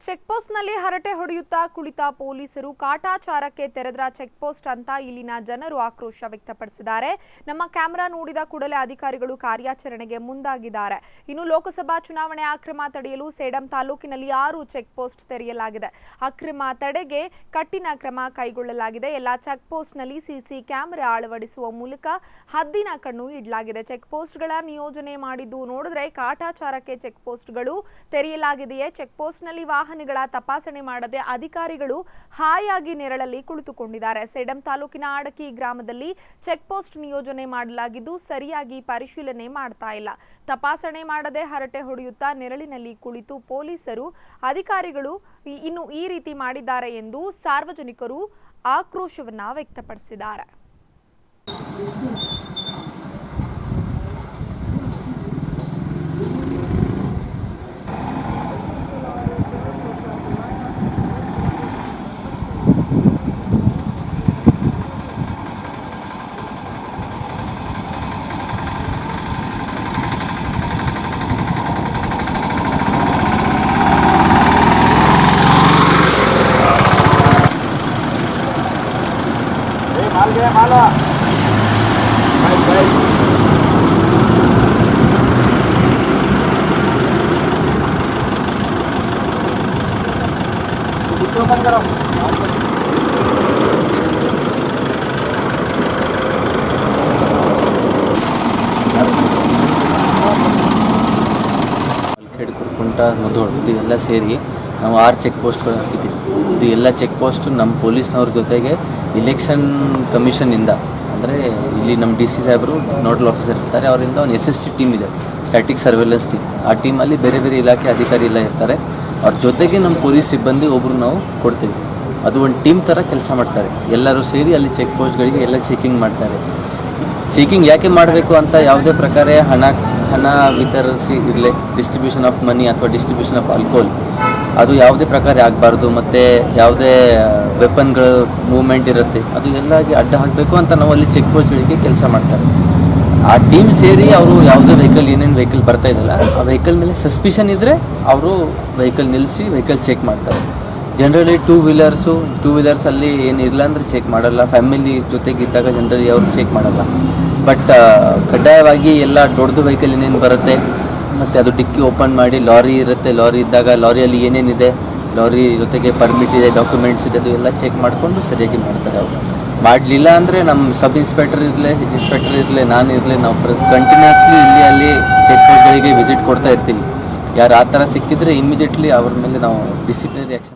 ಚೆಕ್ಪೋಸ್ಟ್ನಲ್ಲಿ ಹರಟೆ ಹೊಡೆಯುತ್ತಾ ಕುಳಿತ ಪೊಲೀಸರು ಕಾಟಾಚಾರಕ್ಕೆ ತೆರೆದ್ರ ಚೆಕ್ಪೋಸ್ಟ್ ಅಂತ ಇಲ್ಲಿನ ಜನರು ಆಕ್ರೋಶ ವ್ಯಕ್ತಪಡಿಸಿದ್ದಾರೆ. ನಮ್ಮ ಕ್ಯಾಮೆರಾ ನೋಡಿದ ಕೂಡಲೇ ಅಧಿಕಾರಿಗಳು ಕಾರ್ಯಾಚರಣೆಗೆ ಮುಂದಾಗಿದ್ದಾರೆ. ಇನ್ನು ಲೋಕಸಭಾ ಚುನಾವಣೆ ಅಕ್ರಮ ತಡೆಯಲು ಸೇಡಂ ತಾಲೂಕಿನಲ್ಲಿ ಆರು ಚೆಕ್ಪೋಸ್ಟ್ ತೆರೆಯಲಾಗಿದೆ. ಅಕ್ರಮ ತಡೆಗೆ ಕಠಿಣ ಕ್ರಮ ಕೈಗೊಳ್ಳಲಾಗಿದೆ. ಎಲ್ಲ ಚೆಕ್ಪೋಸ್ಟ್ನಲ್ಲಿ ಸಿಸಿ ಕ್ಯಾಮೆರಾ ಅಳವಡಿಸುವ ಮೂಲಕ ಹದ್ದಿನ ಕಣ್ಣು ಇಡಲಾಗಿದೆ. ಚೆಕ್ಪೋಸ್ಟ್ಗಳ ನಿಯೋಜನೆ ಮಾಡಿದ್ದು ನೋಡಿದ್ರೆ ಕಾಟಾಚಾರಕ್ಕೆ ಚೆಕ್ಪೋಸ್ಟ್ಗಳು ತೆರೆಯಲಾಗಿದೆಯೇ? ಚೆಕ್ಪೋಸ್ಟ್ನಲ್ಲಿ ವಾಹನಗಳ ತಪಾಸಣೆ ಮಾಡದೆ ಅಧಿಕಾರಿಗಳು ಹಾಯಾಗಿ ನೆರಳಲ್ಲಿ ಕುಳಿತುಕೊಂಡಿದ್ದಾರೆ. ಸೇಡಂ ತಾಲೂಕಿನ ಆಡಕಿ ಗ್ರಾಮದಲ್ಲಿ ಚೆಕ್ಪೋಸ್ಟ್ ನಿಯೋಜನೆ ಮಾಡಲಾಗಿದ್ದು ಸರಿಯಾಗಿ ಪರಿಶೀಲನೆ ಮಾಡ್ತಾ ಇಲ್ಲ. ತಪಾಸಣೆ ಮಾಡದೆ ಹರಟೆ ಹೊಡೆಯುತ್ತಾ ನೆರಳಿನಲ್ಲಿ ಕುಳಿತು ಪೊಲೀಸರು ಅಧಿಕಾರಿಗಳು ಇನ್ನು ಈ ರೀತಿ ಮಾಡಿದ್ದಾರೆ ಎಂದು ಸಾರ್ವಜನಿಕರು ಆಕ್ರೋಶವನ್ನ ವ್ಯಕ್ತಪಡಿಸಿದ್ದಾರೆ. ನಾಲ್ಗೆ ಮಾಲ ಬಂದಿರೋ ಕುರ್ಕುಂಟ ಮಧೋಳ್ ಇದು ಎಲ್ಲ ಸೇರಿ ನಾವು ಆರ್ ಚೆಕ್ ಪೋಸ್ಟ್ ಪೋಸ್ಟ್ಗಳು ಹಾಕಿದ್ದೀವಿ. ಇದು ಎಲ್ಲ ಚೆಕ್ ಪೋಸ್ಟ್ ನಮ್ಮ ಪೊಲೀಸ್ನವ್ರ ಜೊತೆಗೆ ಇಲೆಕ್ಷನ್ ಕಮಿಷನಿಂದ ಅಂದರೆ ಇಲ್ಲಿ ನಮ್ಮ ಡಿ ಸಿ ಸಾಹೇಬರು ನೋಡಲ್ ಆಫೀಸರ್ ಇರ್ತಾರೆ, ಅವರಿಂದ ಒಂದು ಎಸ್ ಎಸ್ ಟಿ ಟೀಮ್ ಇದೆ ಸ್ಟ್ಯಾಟಿಕ್ ಸರ್ವೆಲೆನ್ಸ್ ಟೀಮ್ ಆ ಟೀಮಲ್ಲಿ ಬೇರೆ ಬೇರೆ ಇಲಾಖೆ ಅಧಿಕಾರಿ ಎಲ್ಲ ಇರ್ತಾರೆ. ಅವ್ರ ಜೊತೆಗೆ ನಮ್ಮ ಪೊಲೀಸ್ ಸಿಬ್ಬಂದಿ ಒಬ್ಬರು ನಾವು ಕೊಡ್ತೀವಿ. ಅದು ಒಂದು ಟೀಮ್ ಥರ ಕೆಲಸ ಮಾಡ್ತಾರೆ. ಎಲ್ಲರೂ ಸೇರಿ ಅಲ್ಲಿ ಚೆಕ್ ಪೋಸ್ಟ್ಗಳಿಗೆ ಎಲ್ಲ ಚೆಕಿಂಗ್ ಮಾಡ್ತಾರೆ. ಚೆಕಿಂಗ್ ಯಾಕೆ ಮಾಡಬೇಕು ಅಂತ ಯಾವುದೇ ಪ್ರಕಾರ ಹಣ ಹಣ ವಿತರಿಸಿ ಇರಲಿ. ಡಿಸ್ಟ್ರಿಬ್ಯೂಷನ್ ಆಫ್ ಮನಿ ಅಥವಾ ಡಿಸ್ಟ್ರಿಬ್ಯೂಷನ್ ಆಫ್ ಆಲ್ಕೋಹಾಲ್ ಅದು ಯಾವುದೇ ಪ್ರಕಾರ ಆಗಬಾರ್ದು. ಮತ್ತು ಯಾವುದೇ ವೆಪನ್ಗಳು ಮೂವ್ಮೆಂಟ್ ಇರುತ್ತೆ. ಅದು ಎಲ್ಲಾಗಿ ಅಡ್ಡ ಹಾಕಬೇಕು ಅಂತ ನಾವು ಅಲ್ಲಿ ಚೆಕ್ ಪೋಸ್ಟ್ಗಳಿಗೆ ಕೆಲಸ ಮಾಡ್ತಾರೆ. ಆ ಟೀಮ್ ಸೇರಿ ಅವರು ಯಾವುದೇ ವೆಹಿಕಲ್ ಏನೇನು ವೆಹಿಕಲ್ ಬರ್ತಾ ಇದೆಯಲ್ಲ, ಆ ವೆಹಿಕಲ್ ಮೇಲೆ ಸಸ್ಪಿಷನ್ ಇದ್ದರೆ ಅವರು ವೆಹಿಕಲ್ ನಿಲ್ಲಿಸಿ ವೆಹಿಕಲ್ ಚೆಕ್ ಮಾಡ್ತಾರೆ. ಜನರಲಿ ಟೂ ವೀಲರ್ಸು ಟೂ ವೀಲರ್ಸಲ್ಲಿ ಏನು ಇಲ್ಲ ಅಂದರೆ ಚೆಕ್ ಮಾಡಲ್ಲ. ಫ್ಯಾಮಿಲಿ ಜೊತೆಗಿದ್ದಾಗ ಜನರಲಿ ಅವರು ಚೆಕ್ ಮಾಡಲ್ಲ. ಬಟ್ ಕಡ್ಡಾಯವಾಗಿ ಎಲ್ಲ ದೊಡ್ಡದು ವೆಹಿಕಲ್ ಏನೇನು ಬರುತ್ತೆ, ಮತ್ತು ಅದು ಡಿಕ್ಕಿ ಓಪನ್ ಮಾಡಿ ಲಾರಿ ಇರುತ್ತೆ ಲಾರಿ ಇದ್ದಾಗ ಲಾರಿಯಲ್ಲಿ ಏನೇನಿದೆ ಲಾರಿ ಜೊತೆಗೆ ಪರ್ಮಿಟ್ ಇದೆ ಡಾಕ್ಯುಮೆಂಟ್ಸ್ ಇದೆ, ಅದು ಎಲ್ಲ ಚೆಕ್ ಮಾಡಿಕೊಂಡು ಸರಿಯಾಗಿ ಮಾಡ್ತಾರೆ ಅವರು. ಮಾಡಲಿಲ್ಲ ಅಂದರೆ ನಮ್ಮ ಸಬ್ ಇನ್ಸ್ಪೆಕ್ಟರ್ ಇರಲಿ ಇನ್ಸ್ಪೆಕ್ಟರ್ ಇರಲಿ, ನಾನು ಇರಲಿ, ನಾವು ಕಂಟಿನ್ಯೂಸ್ಲಿ ಇಲ್ಲಿ ಅಲ್ಲಿ ಚೆಕ್ ಪೋಸ್ಟ್ಗಳಿಗೆ ವಿಸಿಟ್ ಕೊಡ್ತಾ ಇರ್ತೀವಿ. ಯಾರು ಆ ಥರ ಸಿಕ್ಕಿದ್ರೆ ಇಮಿಡಿಯೇಟ್ಲಿ ಅವ್ರ ಮೇಲೆ ನಾವು ಡಿಸಿಪ್ಲಿನರಿ ಆ್ಯಕ್ಷನ್